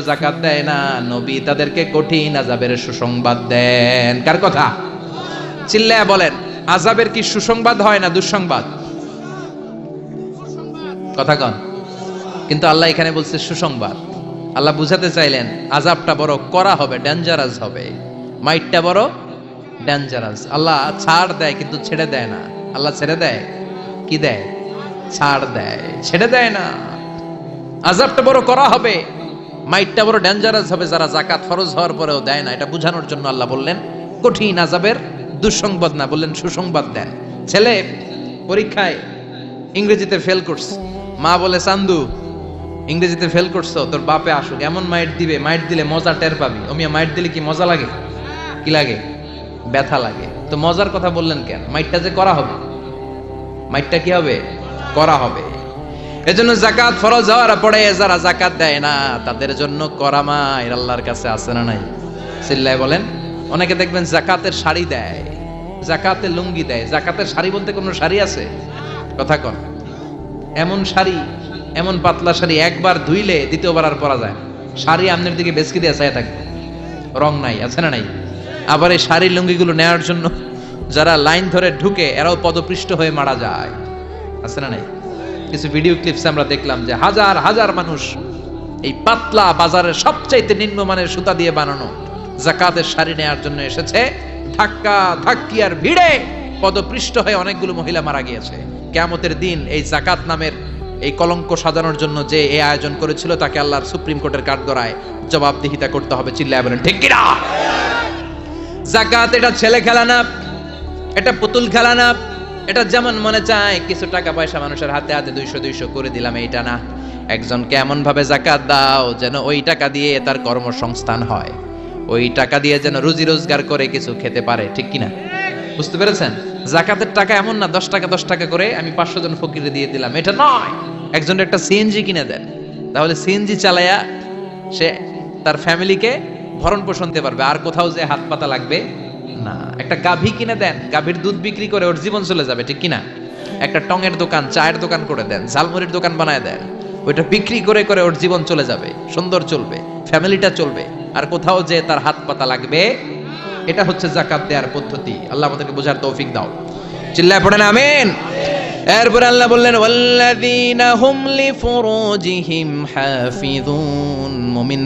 জাকাত দেয় না, নবী তাদেরকে কঠিন আজাবের সুসংবাদ দেন। কার কথা? চিল্লায় বলেন আজাবের কি সুসংবাদ হয় না দুঃসংবাদ? কথা কন। কিন্তু আল্লাহ এখানে বলছে সুসংবাদ। আল্লাহ বুঝাতে চাইলেন আজাবটা বড় করা হবে ডেঞ্জারাস হবে। মাইটটা বড় ডেঞ্জারাস আল্লাহ ছাড় দেয়, কিন্তু ছেড়ে দেয় না। আল্লাহ ছেড়ে দেয়? কি দেয়? ছাড় দেয়। ছেড়ে দেয় না। আজাবটা বড় করা হবে। মাইটটা বড় ডেঞ্জারাস হবে, যারা জাকাত ফরজ হওয়ার পরেও দেয় না। এটা বোঝানোর জন্য আল্লাহ বললেন, কঠিন আজাবের দুঃসংবাদ না, বললেন সুসংবাদ দেন। ছেলে পরীক্ষায় ইংরেজিতে ফেল করছে। মা বলে, চান্দু, ইংরেজিতে ফেল করছ, তোর বাপে আসুক, এমন মাইট দিবে, মাইট দিলে মজা টের পাবি। অমিয়া মাইট দিলে কি মজা লাগে? কি লাগে? ব্যথা লাগে। তো মজার কথা বললেন কেন? মাইটটা যে করা হবে, মাইটটা কি হবে? করা হবে। এজন্য জাকাত ফরজ হওয়ার পরে যারা জাকাত দেয় না, তাদের জন্য করা মায়ের আল্লাহর কাছে আছে না নাই? চিল্লায় বলেন, অনেকে দেখবেন জাকাতের শাড়ি দেয় জাকাতের লুঙ্গি দেয়। জাকাতের শাড়ি বলতে কোনো শাড়ি আছে? কথা কন। এমন শাড়ি, এমন পাতলা শাড়ি একবার ধুইলে দ্বিতীয়বার আর পরা যায় শাড়ি আমনের দিকে বেসকি দিয়ে চাই থাকবে। রং নাই, আছে না নাই? আবার এই শাড়ির লুঙ্গিগুলো নেওয়ার জন্য যারা লাইন ধরে ঢুকে, এরাও পদপৃষ্ট হয়ে মারা যায়। আছে না নাই? কিছু ভিডিও ক্লিপস আমরা দেখলাম যে হাজার হাজার মানুষ এই পাতলা বাজারের সবচাইতে নিম্নমানের সুতা দিয়ে বানানো, জাকাতের শাড়ি নেওয়ার জন্য এসেছে। ধাক্কা, ধাক্কি আর ভিড়ে পদপৃষ্ট হয়ে অনেকগুলো মহিলা মারা গিয়েছে। কেয়ামতের দিন এই জাকাত নামের এই কলঙ্ক সাজানোর জন্য যে এই আয়োজন করেছিল, তাকে আল্লাহর সুপ্রিম কোর্টের কাঠগড়ায় জবাবদিহিতা করতে হবে, চিল্লায় বলেন, ঠিক কিনা? জাকাত, এটা ছেলে খেলা না, এটা পুতুল খেলা না এটা যেমন মনে চায়, কিছু টাকা পয়সা মানুষের হাতে হাতে দুইশো দুইশো করে দিলাম এইটা না। একজনকে এমন ভাবে জাকাত দাও যেন ওই টাকা দিয়ে তার কর্মসংস্থান হয়। ওই টাকা দিয়ে যেন রুজি রোজগার করে কিছু খেতে পারে, ঠিক কিনা? বুঝতে পেরেছেন? জাকাতের টাকা এমন না, দশ টাকা দশ টাকা করে আমি পাঁচশো জন ফকিরে দিয়ে দিলাম, এটা নয়। একজন একটা সিএনজি কিনে দেন। তাহলে সিএনজি চালায়া সে তার ফ্যামিলিকে ভরণ পোষণ দিতে পারবে, আর কোথাও যে হাত পাতা লাগবে না। একটা গাভী কিনে দেন, গাভীর দুধ বিক্রি করে ওর জীবন চলে যাবে, ঠিক কিনা? একটা টঙের দোকান, চায়ের দোকান করে দেন, ঝালমুড়ির দোকান বানায় দেন। ওইটা বিক্রি করে করে ওর জীবন চলে যাবে, সুন্দর চলবে, ফ্যামিলিটা চলবে, আর কোথাও যে তার হাত পাতা লাগবে, এটা হচ্ছে জাকাত দেওয়ার পদ্ধতি। আল্লাহ আমাদেরকে বোঝার তৌফিক দাও। চিল্লায় পড়েন, আমিন। এরপরে আল্লাহ বললেন, ওয়াল্লাযীনা হুম লিফুরুজিহিম মুমিন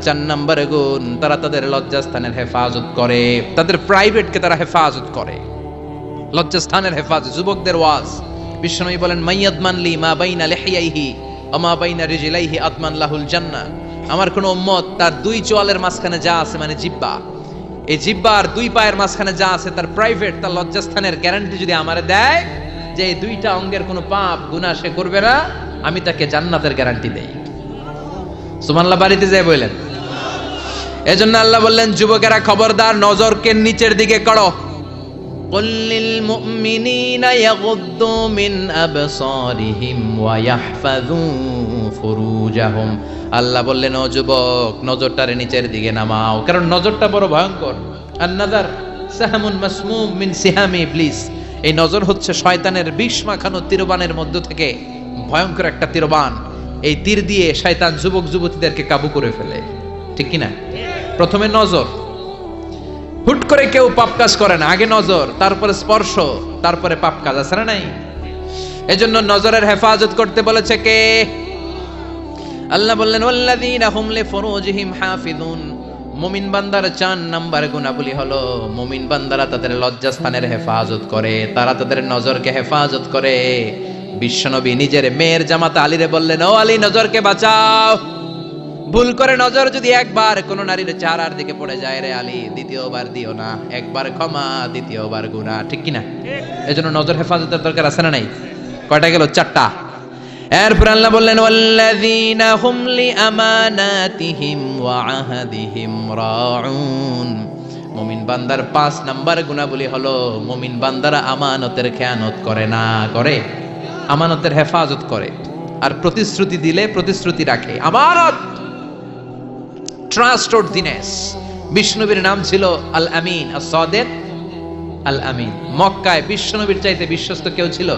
চার গুণ, তারা তাদের লজ্জাস্থানের হেফাজত করে। তাদের প্রাইভেটকে তারা হেফাজত করে। লজ্জাস্থানের হেফাজত, যুবকদের ওয়াজ। বিশ্বনবী বলেন মাইয়াদমান লি মা বাইনা বাইনা আতমান লাহুল জান্নাহ আমার কোন উম্মত তার দুই চোয়ালের মাঝখানে যা আছে মানে জিব্বা। এই জিব্বার দুই পায়ের মাঝখানে যা আছে, তার প্রাইভেট, তার লজ্জাস্থানের গ্যারান্টি যদি আমারে দেয় যে এই দুইটা অঙ্গের কোনো পাপ গুনাহ সে করবে না আমি তাকে জান্নাতের গ্যারান্টি দেই সুমানল্লাহ বাড়িতে যাই বললেন এজন্য আল্লাহ বললেন যুবকেরা খবরদার নজরকে নিচের দিকে করো قل للمؤمنين يغضوا من أبصارهم ويحفظوا فروجهم আল্লাহ বললেন ও যুবক নজরটারে নিচের দিকে নামাও কারণ নজরটা বড় ভয়ঙ্কর আর নাজার সাহামুন মাসমুম মিন সিহামি ইবলিস এই নজর হচ্ছে শয়তানের বিষ মাখানো তীরবানের মধ্য থেকে। ভয়ঙ্কর একটা তীরবান। এই তীর দিয়ে শয়তান যুবক যুবতীদেরকে কাবু করে ফেলে। ঠিক কি না প্রথমে নজর। হুট করে কেউ পাপ কাজ করে না। আগে নজর, তারপরে স্পর্শ, তারপরে পাপ কাজ। আছে না নাই? এজন্য নজরের হেফাজত করতে বলেছে কে? আল্লাহ বললেন, ওয়াল্লাযীনা হুম লিফুরুজিহিম হাফিজুন মুমিন বান্দার চার নাম্বার গুণাবলী হলো মুমিন বান্দারা তাদের লজ্জাস্থানের হেফাজত করে তারা তাদের নজরকে হেফাজত করে। বিশ্বনবী নিজের মেয়ের জামাতা আলীরে বললেন ও আলী নজরকে বাঁচাও। ভুল করে নজর যদি একবার কোন নারীর চারার দিকে পড়ে যায় রে আলী দ্বিতীয়বার দিও না। একবার ক্ষমা দ্বিতীয়বার গুণা ঠিক কিনা? এজন্য নজর হেফাজতের দরকার আছে না নাই? কয়টা গেল? চারটা। এরপর আল্লাহ বললেন, ওয়াল্লাযীনা হুম লিআমানাতিহিম ওয়া আহাদিহিম রাউন। মুমিন বান্দার পাঁচ নাম্বার গুণাবলী হলো, মুমিন বান্দারা আমানতের খেয়ানত করে না, করে। আমানতের হেফাজত করে। আর প্রতিশ্রুতি দিলে প্রতিশ্রুতি রাখে। আমানত! ট্রাস্ট দিনেস বিষ্ণুবীর নাম ছিল আল আমিন আর সদেদ আল আমিন মক্কায় বিশ্বনবীর চাইতে বিশ্বস্ত কেউ ছিল?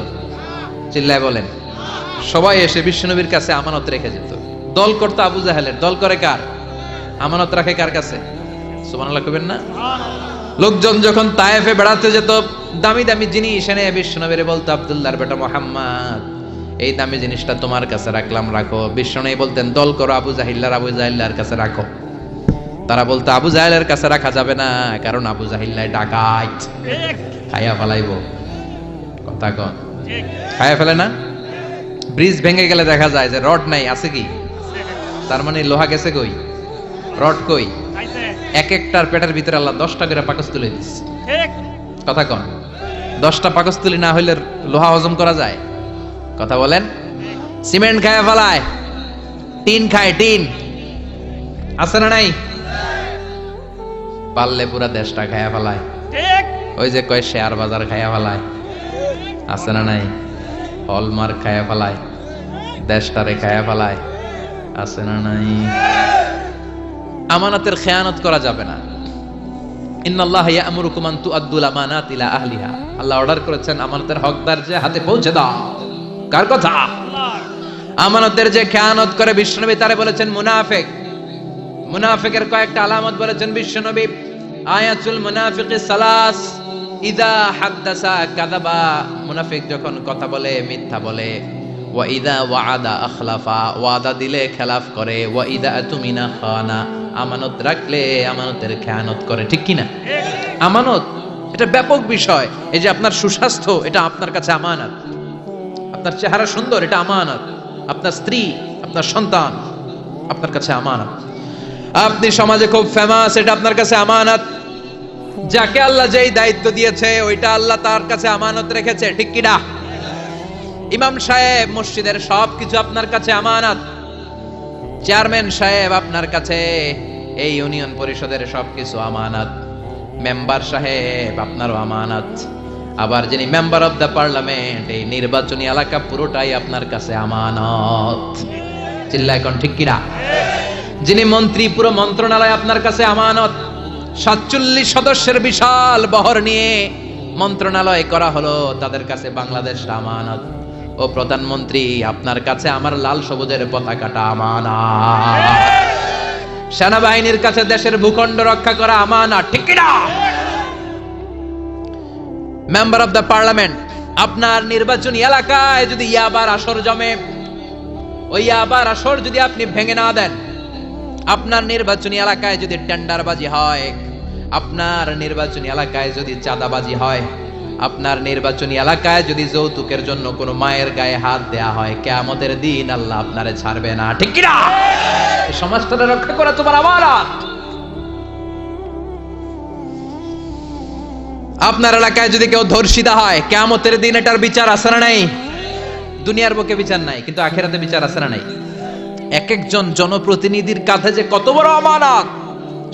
চিল্লায় বলেন। সবাই এসে বিশ্বনবীর কাছে আমানত রেখে যেত। দল করতো আবু জাহেলের। দল করে কার? আমানত রাখে কার কাছে? সুবহানাল্লাহ কবেন না? লোকজন যখন তায়েফে বেড়াতে যেত দামি দামি জিনিস এনে বিশ্বনবীরে বলতো আব্দুল্লাহর বেটা মোহাম্মদ এই দামি জিনিসটা তোমার কাছে রাখলাম রাখো। বিশ্বনবী বলতেন দল করো আবু জাহিল্লার আবু জাহিল্লার কাছে রাখো। তারা বলতো আবু জাহেলের কাছে রাখা যাবে না কারণ আবু জাহিল্লাই ডাকাইত খাইয়া ফেলাইব। কথা কন। খাইয়া ফেলে না? ব্রিজ ভেঙে গেলে দেখা যায় যে রড নাই আছে কি? তার মানে লোহা গেছে কই? রড কই? এক একটার পেটের ভিতরে আল্লাহ দশটা করে পাকস তুলে দিস কথা কন। দশটা পাকস্থলী না হইলে লোহা হজম করা যায়? কথা বলেন। সিমেন্ট খায় ফেলায়। টিন খায় টিন। আছে না নাই? পারলে পুরা দেশটা খায়া ফেলায়। ওই যে কয় শেয়ার বাজার খায়া ফেলায়। আছে না নাই? হলমার্ক খায়া ফেলায়, দেশটারে খায়া ফেলায়, আছে না নাই? আমানতের খেয়ানত করা যাবে না। আমানাত আল্লাহ অর্ডার করেছেন আমানতের হকদার যে হাতে পৌঁছে কার কথা? আমানতের যে খেয়ানত করে বিশ্বনবী, তারে বলেছেন মুনাফিক। মুনাফিকের কয়েকটা আলামত বলেছেন বিশ্বনবী। আয়াতুল মুনাফিকি সালাস। ইদা হাদ্দাসা কাদাবা মুনাফিক যখন কথা বলে, মিথ্যা বলে, ওয়া ইদা ওয়াদা আখলাফা, ওয়াদা দিলে খেলাফ করে, ওয়া ইদা তুমিনা খানা, আমানত রাখলে আমানতের খেয়ানত করে, ঠিক কি না আমানত, এটা ব্যাপক বিষয়। এই যে আপনার সুস্বাস্থ্য, এটা আপনার কাছে আমানত। আপনার চেহারা সুন্দর, এটা আমানত। আপনার স্ত্রী, আপনার সন্তান, আপনার কাছে আমানত। আপনি সমাজে খুব ফেমাস এটা আপনার কাছে আমানত। যাকে আল্লাহ যেই দায়িত্ব দিয়েছে, ওইটা আল্লাহ তার কাছে আমানত রেখেছে, ঠিক কিনা? ইমাম সাহেব, মসজিদের সব কিছু আপনার কাছে আমানত। চেয়ারম্যান সাহেব, আপনার কাছে এই ইউনিয়ন পরিষদের সবকিছু আমানত। মেম্বার সাহেব, আপনারও আমানত। আবার যিনি মেম্বার অফ দ্য পার্লামেন্ট, এই নির্বাচনী এলাকা পুরোটাই আপনার কাছে আমানত। চিল্লা এখন ঠিক কিনা? যিনি মন্ত্রী, পুরো মন্ত্রণালয় আপনার কাছে আমানত। সাতচল্লিশ সদস্যের বিশাল বহর নিয়ে মন্ত্রণালয় করা হলো, তাদের কাছে বাংলাদেশ আমানত। ও প্রধানমন্ত্রী, আপনার কাছে আমার লাল সবুজের পতাকাটা আমানত। সেনাবাহিনীর কাছে দেশের ভূখণ্ড রক্ষা করা আমানত, ঠিক মেম্বার অফ দ্য পার্লামেন্ট আপনার নির্বাচনী এলাকায় যদি ইয়াবার আসর জমে, ওই ইয়াবার আসর যদি আপনি ভেঙে না দেন আপনার নির্বাচনী এলাকায় যদি টেন্ডারবাজি হয়, আপনার নির্বাচনী এলাকায় যদি চাঁদাবাজি হয়, আপনার নির্বাচনী এলাকায় যদি যৌতুকের জন্য কোনো মায়ের গায়ে হাত দেয়া হয়, কেয়ামতের দিন আল্লাহ আপনারে ছাড়বে না। ঠিক কিনা? এই সমাজটাকে রক্ষা করা তোমার আমানত। আপনার এলাকায় যদি কেউ ধর্ষিতা হয়, কেয়ামতের দিন এটার বিচার না নাই? দুনিয়ার বুকে বিচার নাই, কিন্তু আখেরাতে বিচার না নাই? এক একজন জনপ্রতিনিধির কাঁধে যে কত বড় আমানত।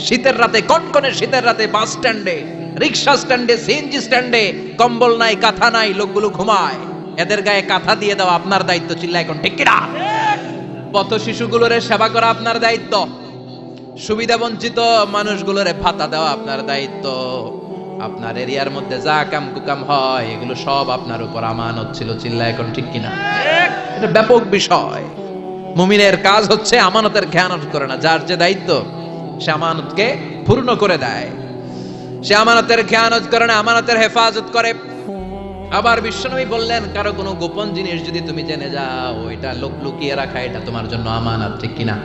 শীতের রাতে, কনকনে শীতের রাতে বাস স্ট্যান্ডে রিক্সা স্ট্যান্ডে, সিএনজি স্ট্যান্ডে, কম্বল নাই, কাঁথা নাই, লোকগুলো ঘুমায়। এদের গায়ে কাঁথা দিয়ে দেওয়া আপনার দায়িত্ব চিল্লা এখন ঠিক কিনা? পথ শিশুগুলোরে সেবা করা আপনার দায়িত্ব। সুবিধা বঞ্চিত মানুষগুলোরে ভাতা দেওয়া আপনার দায়িত্ব। আপনার এরিয়ার মধ্যে যা কাম কুকাম হয়, এগুলো সব আপনার উপর আমানত ছিল চিল্লা এখন ঠিক কিনা? এটা ব্যাপক বিষয়। মুমিনের কাজ হচ্ছে আমানতের খেয়ানত করে না। যার যে দায়িত্ব, সে আমানতকে পূর্ণ করে দেয়। সে আমানতের খেয়ানত করে না, আমানতের হেফাজত করে। আবার বিশ্বনবী বললেন, কারও কোনো গোপন জিনিস যদি তুমি জেনে যাও, এটা লোক লুকিয়ে রাখা, এটা তোমার জন্য আমানত, ঠিক কিনা?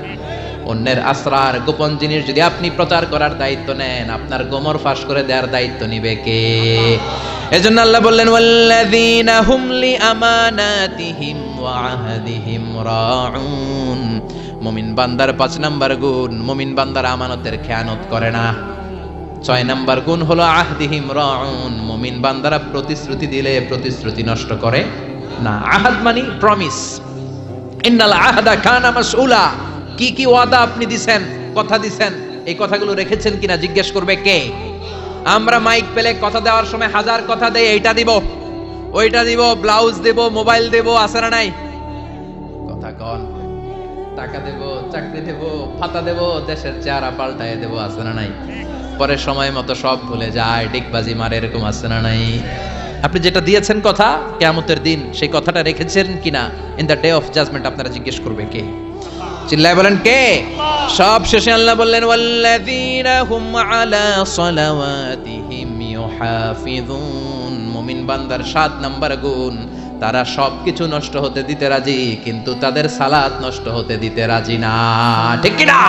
অন্যের আসরার গোপন জিনিস যদি আপনি প্রচার করার দায়িত্ব নেন, আপনার গোমর ফাঁস করে দেওয়ার দায়িত্ব নিবে কে? এজন্য আল্লাহ বললেন, ওয়াল্লাযীনা হুম লিআমানাতিহিম ওয়া আহদিহিম রাউন। মুমিন বান্দার পাঁচ নাম্বার গুণ, মুমিন বান্দার আমানতের খেয়ানত করে না। ছয় নাম্বার গুণ হলো আহদিহিম রাউন। মুমিন বান্দারা প্রতিশ্রুতি দিলে প্রতিশ্রুতি নষ্ট করে না। আহাদ মানি প্রমিস ইন্নাল আহাদা কানা মাসউলা। কি কি ওয়াদা আপনি দিছেন, কথা দিছেন, এই কথাগুলো রেখেছেন কিনা জিজ্ঞেস করবে কে? আমরা মাইক পেলে কথা দেওয়ার সময় হাজার কথা দেই, এইটা দিব, ওইটা দিব, ব্লাউজ দেব, মোবাইল দেব, আছে না নাই? কথা কন, টাকা দেব, চাকরি দেব, ভাতা দেব, দেশের চেহারা পাল্টায় দেব, আছে না নাই? পরে সময় মতো সব ভুলে যায়, ডিগবাজি মারে, এরকম আছে না নাই? আপনি যেটা দিয়েছেন কথা, কেয়ামতের দিন সেই কথাটা রেখেছেন কিনা? In the day of judgment আপনারা জিজ্ঞেস করবে কে? চিল্লায় বলেন কে? সব শেষে আল্লাহ বললেন, ওয়াল্লাযীনা হুম আলা সালাওয়াতিহিম ইউহাফিযুন। মুমিন বান্দার সাত নাম্বার গুণ, তারা সবকিছু নষ্ট হতে দিতে রাজি, কিন্তু তাদের সালাত নষ্ট হতে দিতে রাজি না। ঠিক কি না?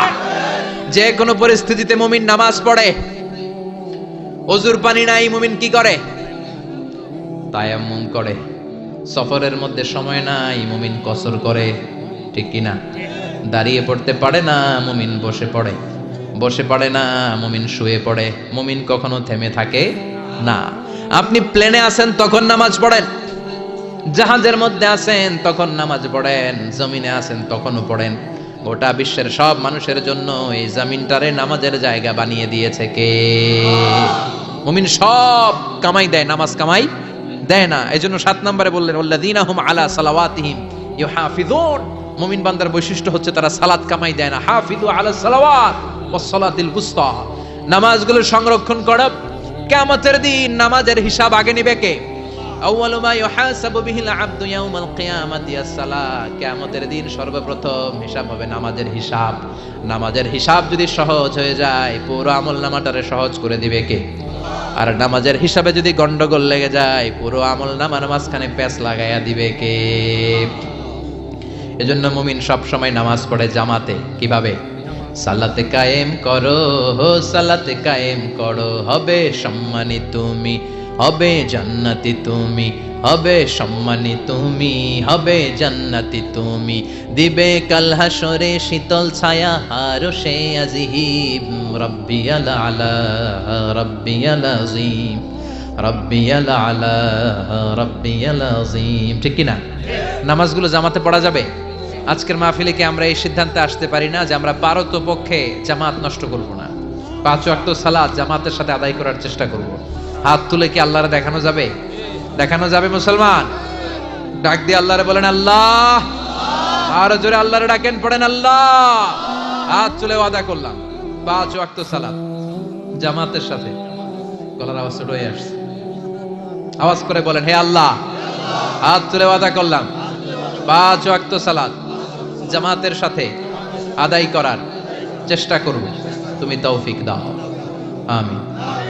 যে কোনো পরিস্থিতিতে মুমিন নামাজ পড়ে, অজুর পানি নাই, মুমিন কি করে? তায়াম্মুম করে। সফরের মধ্যে সময় নাই, মুমিন কসর করে। ঠিক কি না? দাঁড়িয়ে পড়তে পারে না, মুমিন বসে পড়ে। বসে পড়ে না, মুমিন শুয়ে পড়ে। মুমিন কখনো থেমে থাকে না। আপনি প্লেনে আছেন, তখন নামাজ পড়েন। জাহাজের মধ্যে আছেন, তখন নামাজ পড়েন। জমিনে আছেন, তখনও পড়েন। গোটা বিশ্বের সব মানুষের জন্য এই জামিনটারে নামাজের জায়গা বানিয়ে দিয়েছে কে? মুমিন সব কামাই দেয়, নামাজ কামাই দেয় না। এই জন্য সাত নম্বরে বললেন আলা সালাওয়াতিহিম ইউহাফিজুন মুমিন বান্দার বৈশিষ্ট্য হচ্ছে তারা সালাত কামাই দেয় না। হাফিদু আলা সালাওয়াত ওয়াস সালাতিল বুস্তা। নামাজগুলো সংরক্ষণ করা। কিয়ামতের দিন নামাজের হিসাব আগে নেবে কে? আউয়ালু মা ইউহাসাবু বিহিল আবদু ইয়াউমাল কিয়ামাতি আস-সালাহ কিয়ামতের দিন সর্বপ্রথম হিসাব হবে নামাজের হিসাব। নামাজের হিসাব যদি সহজ হয়ে যায়, পুরো আমলনামাটারে সহজ করে দিবে কে? আর নামাজের হিসাবে যদি গন্ডগোল লেগে যায়, পুরো আমল নামার মাঝখানে প্যাচ লাগাইয়া দিবে কে? এজন্য মুমিন সব সময় নামাজ পড়ে জামাতে। কীভাবে? সালাতে কায়েম করো সালাতে কায়েম করো, হবে সম্মানী তুমি, হবে জান্নাতি তুমি, হবে সম্মানী তুমি, হবে জান্নাতি তুমি। দিবে কাল হাসরে শীতল ছায়া হারো সে আজিহিব রব্বি আলা আলা, রব্বি আলা আজিম, রব্বি আলা আলা, রব্বি আলা আজিম। ঠিক কি না নামাজগুলো জামাতে পড়া যাবে? আজকের মাহফিলে কি আমরা এই সিদ্ধান্তে আসতে পারি না যে আমরা পারত পক্ষে জামাত নষ্ট করব না? পাঁচ ওয়াক্ত সালাত জামাতের সাথে আদায় করার চেষ্টা করব। হাত তুলে কি আল্লাহরে দেখানো যাবে? দেখানো যাবে মুসলমান? ডাক দিয়ে আল্লাহরে বলেন আল্লাহ। আর জোরে আল্লাহরে ডাকেন, পড়েন আল্লাহ। হাত তুলে ওয়াদা করলাম। পাঁচ ওয়াক্ত সালাত জামাতের সাথে। গলার আওয়াজ ছোট হয়ে আসছে। আওয়াজ করে বলেন, হে আল্লাহ। হাত তুলে ওয়াদা করলাম। পাঁচ ওয়াক্ত সালাত জামাতের সাথে আদায় করার চেষ্টা করব তুমি তৌফিক দাও। আমিন।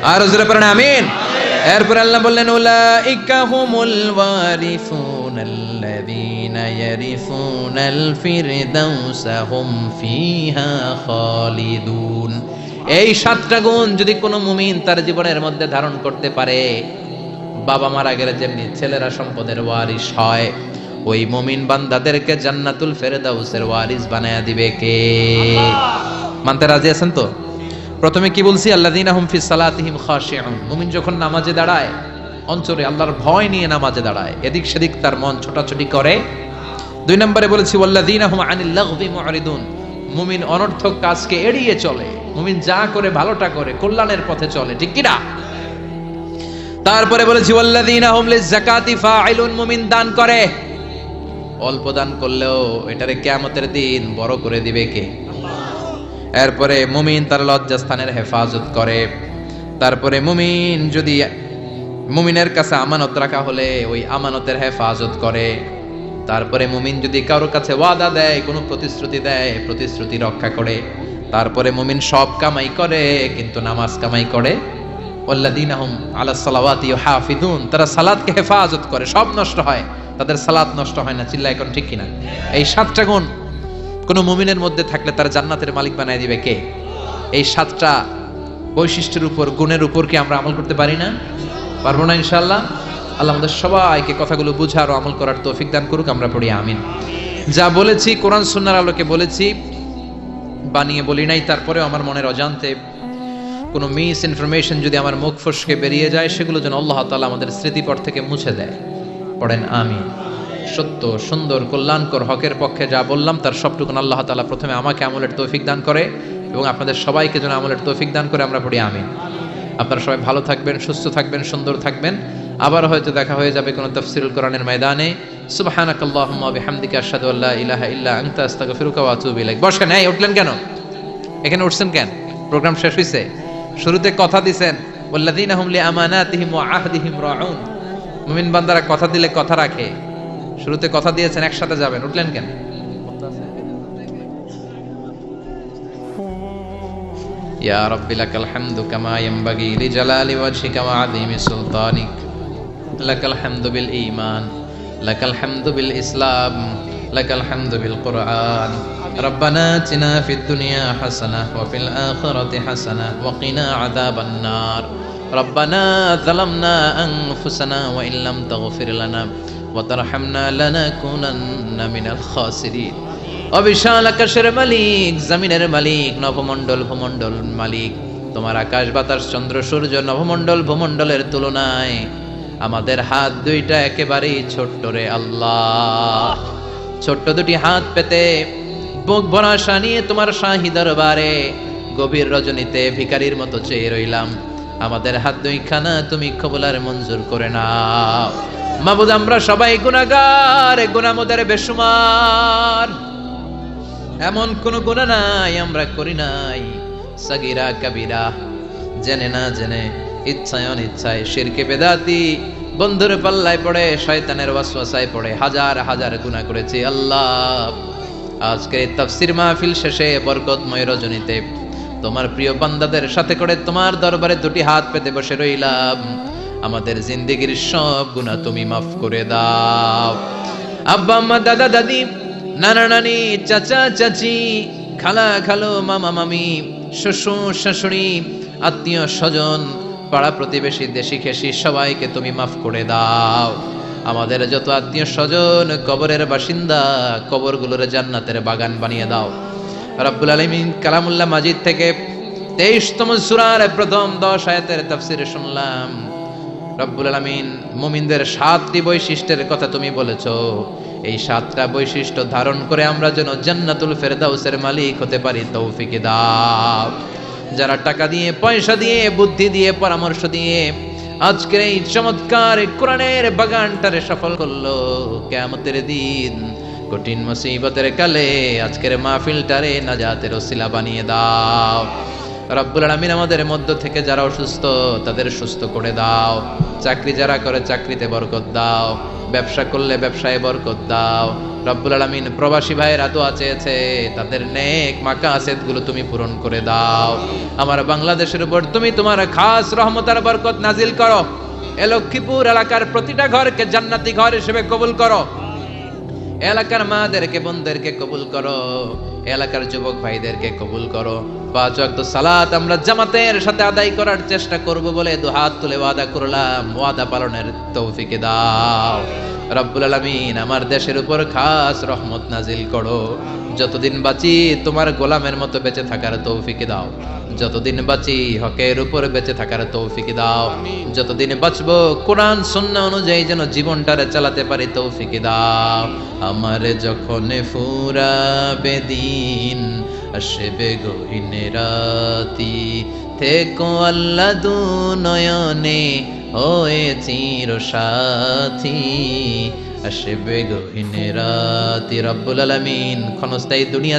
আর জোরে পড়েন, আমিন। এরপর আল্লাহ বললেন, উলাইকা হুমুল ওয়ারিসুন আল্লাযীনা ইয়ারিসুনাল ফিরদাউসা হুম ফিহা খালিদুন। এই সাতটা গুণ যদি কোনো মুমিন তার জীবনের মধ্যে ধারণ করতে পারে, বাবা মারা গেলে যেমনি ছেলেরা সম্পদের ওয়ারিস হয় ওই মমিন বান্দাদেরকে জান্নাতুল ফেরদাউসের ওয়ারিস বানায়া দিবে কে? মানতে রাজি আছেন তো? প্রথমে কি বলছি? আল্লাযীনা হুম ফি সালাতিহিম খাশিউন। মুমিন যখন নামাজে দাঁড়ায় অন্তরে আল্লাহর ভয় নিয়ে নামাজে দাঁড়ায় এদিক সেদিক তার মন ছোটাছুটি করে। দুই নম্বরে বলেছি ওয়াল্লাযীনা হুম আনিল লাগবি মুরিদুন মুমিন অনর্থক কাজকে এড়িয়ে চলে। মুমিন যা করে ভালোটা করে কল্যাণের পথে চলে। ঠিক কি না তারপরে বলেছি ওয়াল্লাযীনা হুম লিযাকাতি ফাইলুন মুমিন দান করে। অল্প দান করলেও এটারে কিয়ামতের দিন বড় করে দিবে কে? এরপরে মুমিন তার লজ্জাস্থানের হেফাজত করে। তারপরে মুমিন যদি মুমিনের কাছে আমানত রাখা হলে ওই আমানতের হেফাজত করে। তারপরে মুমিন যদি কারোর কাছে ওয়াদা দেয়, কোনো প্রতিশ্রুতি দেয়, প্রতিশ্রুতি রক্ষা করে। তারপরে মুমিন সব কামাই করে, কিন্তু নামাজ কামাই করে। ওল্লাদিন আহম আলা সালাওয়াতি হাফিদুন তারা সালাদকে হেফাজত করে, সব নষ্ট হয়। তাদের সালাদ নষ্ট হয় না চিল্লা এখন ঠিক কিনা? এই সাতটা গুণ কোনো মুমিনের মধ্যে থাকলে তার জান্নাতের মালিক বানায় দিবে কে? এই সাতটা বৈশিষ্ট্যের উপর, গুণের উপর কি আমরা আমল করতে পারি না? পারব না ইনশাল্লাহ আল্লাহ আমাদের সবাইকে কথাগুলো বুঝার ও আমল করার তৌফিক দান করুক, আমরা পড়ি, আমিন। যা বলেছি, কোরআন সুন্নার আলোকে বলেছি, বানিয়ে বলি নাই, তারপরেও আমার মনের অজান্তে কোনো মিস ইনফরমেশন যদি আমার মুখ ফসকে বেরিয়ে যায়, সেগুলো যেন আল্লাহ তাআলা আমাদের স্মৃতিপট থেকে মুছে দেয়। পড়েন আমি সত্য, সুন্দর, কল্যাণকর হকের পক্ষে যা বললাম, তার সবটুকুন আল্লাহ তাআলা প্রথমে আমাকে আমলের তৌফিক দান করে এবং আপনাদের সবাইকে যেন আমলের তৌফিক দান করে আমরা পড়ি, আমিন। আপনারা সবাই ভালো থাকবেন, সুস্থ থাকবেন, সুন্দর থাকবেন। আবার হয়তো দেখা হয়ে যাবে কোনো তফসিরুল কোরআনের ময়দানে। সুবহানাক আল্লাহুম্মা বিহামদিকা আশহাদু আল্লা ইলাহা ইল্লা আনতা, আস্তাগফিরুকা ওয়া বসেন এই, উঠলেন কেন? এখানে উঠছেন কেন? প্রোগ্রাম শেষ হইছে। শুরুতে কথা দিছেন, ওয়াল্লাযীনা হুম লিআমানাতিহিম ওয়া আহদিহিম রাউন। মুমিন বান্দারা কথা দিলে কথা রাখে। শুরুতে কথা দিয়েছেন, একসাথে যাবেন। উঠলেন কেন? ইয়া রব্বি লাকাল হামদু কামা ইয়ানবাগি লিজালালি ওয়াজহিকা ওয়া আযীমি সুলতানিক। লাকাল হামদু বিল ঈমান, লাকাল হামদু বিল ইসলাম, লাকাল হামদু বিল কুরআন ربنا آتنا في الدنيا حسنة وفي الآخرة حسنة وقنا عذاب النار ربنا ظلمنا أنفسنا وإن لم تغفر لنا وترحمنا لنكونن من الخاسرين অবিশাল আকাশের মালিক জমিনের মালিক নভমণ্ডল ভূমণ্ডল মালিক তোমার আকাশ বাতাস চন্দ্র সূর্য নভমণ্ডল ভূমণ্ডলের তুলনায় আমাদের হাত দুইটা একেবারেই ছোট্ট রে আল্লাহ ছোট্ট দুটি হাত পেতে বুক ভরা নিয়ে তোমার শাহী দরবারে গভীর রজনীতে ভিকারির মতো চেয়ে রইলাম আমাদের হাত দুইখানা তুমি কবুলার মঞ্জুর করে নাও। মাবুদ, আমরা সবাই গুনাগার গুনামোদের বেসুমার এমন কোন গুণা নাই, আমরা করি নাই। সাগিরা, কাবিরা, জেনে না জেনে, ইচ্ছায় অনিচ্ছায় শিরকে বেদাতি, বন্ধুর পাল্লায় পড়ে, শয়তানের ওয়াসওয়াসায় পড়ে, হাজার হাজার গুনাহ করেছি আল্লাহ। আজকে তাফসির মাহফিল শেষে বরকতময় রজনীতে তোমার প্রিয় বান্দাদের সাথে করে তোমার দরবারে দুটি হাত পেতে বসে রইলাম। আমাদের জিন্দেগির সব গুনাহ তুমি মাফ করে দাও। আব্বা, আম্মা, দাদা, দাদি, নানা, নানি, চাচা, চাচি, খালা, খালো, মামা, মামি, শ্বশুর, শাশুড়ি, আত্মীয়, স্বজন, পাড়া প্রতিবেশী, দেশি খেসি সবাইকে তুমি মাফ করে দাও। আমাদের যত আত্মীয় স্বজন, কবরের বাসিন্দা, কবরগুলোর জান্নাতের বাগান বানিয়ে দাও। রাব্বুল আলমিন কালামুল্লাহ মাজিদ থেকে তেইশতম সুরার প্রথম দশ আয়াতের তাফসিরে শুনলাম। রব্বুল আলমিন, মুমিনদের সাতটি বৈশিষ্ট্যের কথা তুমি বলেছ। এই সাতটা বৈশিষ্ট্য ধারণ করে আমরা যেন জান্নাতুল ফেরদাউসের মালিক হতে পারি, তৌফিকে দাও। যারা টাকা দিয়ে, পয়সা দিয়ে, বুদ্ধি দিয়ে, পরামর্শ দিয়ে আজকের এই চমৎকার কোরআনের বাগানটারে সফল করল কেমতের দিন কঠিন মুসিবতের কালে আজকের মাহফিলটারে নাজাতের ওসিলা বানিয়ে দাও। রব্বুল আলমিন আমাদের মধ্য থেকে যারা অসুস্থ, তাদের সুস্থ করে দাও। চাকরি যারা করে, চাকরিতে বরকত দাও। ব্যবসা করলে ব্যবসায় বরকত দাও। রব্বুল আলমিন প্রবাসী ভাইয়েরা দোয়া চেয়েছে, তাদের নেক মাকা গুলো তুমি পূরণ করে দাও। আমার বাংলাদেশের উপর তুমি তোমার খাস রহমতার বরকত নাজিল করো। এ লক্ষ্মীপুর এলাকার প্রতিটা ঘরকে জান্নাতি ঘর হিসেবে কবুল করো। এলাকার মাদেরকে, বোনদেরকে কবুল করো। এলাকার যুবক ভাইদেরকে কবুল করো। পাঁচ সালাত আমরা জামাতের সাথে আদায় করার চেষ্টা করব বলে দু হাত তুলে ওয়াদা করলাম। ওয়াদা পালনের তৌফিকে দাও। রব্বুল আলামিন, আমার দেশের উপর খাস রহমত নাজিল করো। যতদিন বাঁচি, তোমার গোলামের মতো বেঁচে থাকার তৌফিকে দাও। যতদিন বাঁচি, হকের উপর বেঁচে থাকার তৌফিকে দাও। যতদিন বাঁচবো, কোরআন সুন্নাহ অনুযায়ী যেন জীবনটারে চালাতে পারি তৌফিকে দাও। আমার যখন ফুরাবে দিন আসবে গহিনে রাতি। থেকো আল্লাহ দু নয়নে হয়ে চির সাথী আসবে গহিনে রাতি, রব্বুল আলামিন ক্ষণস্থায়ী দুনিয়া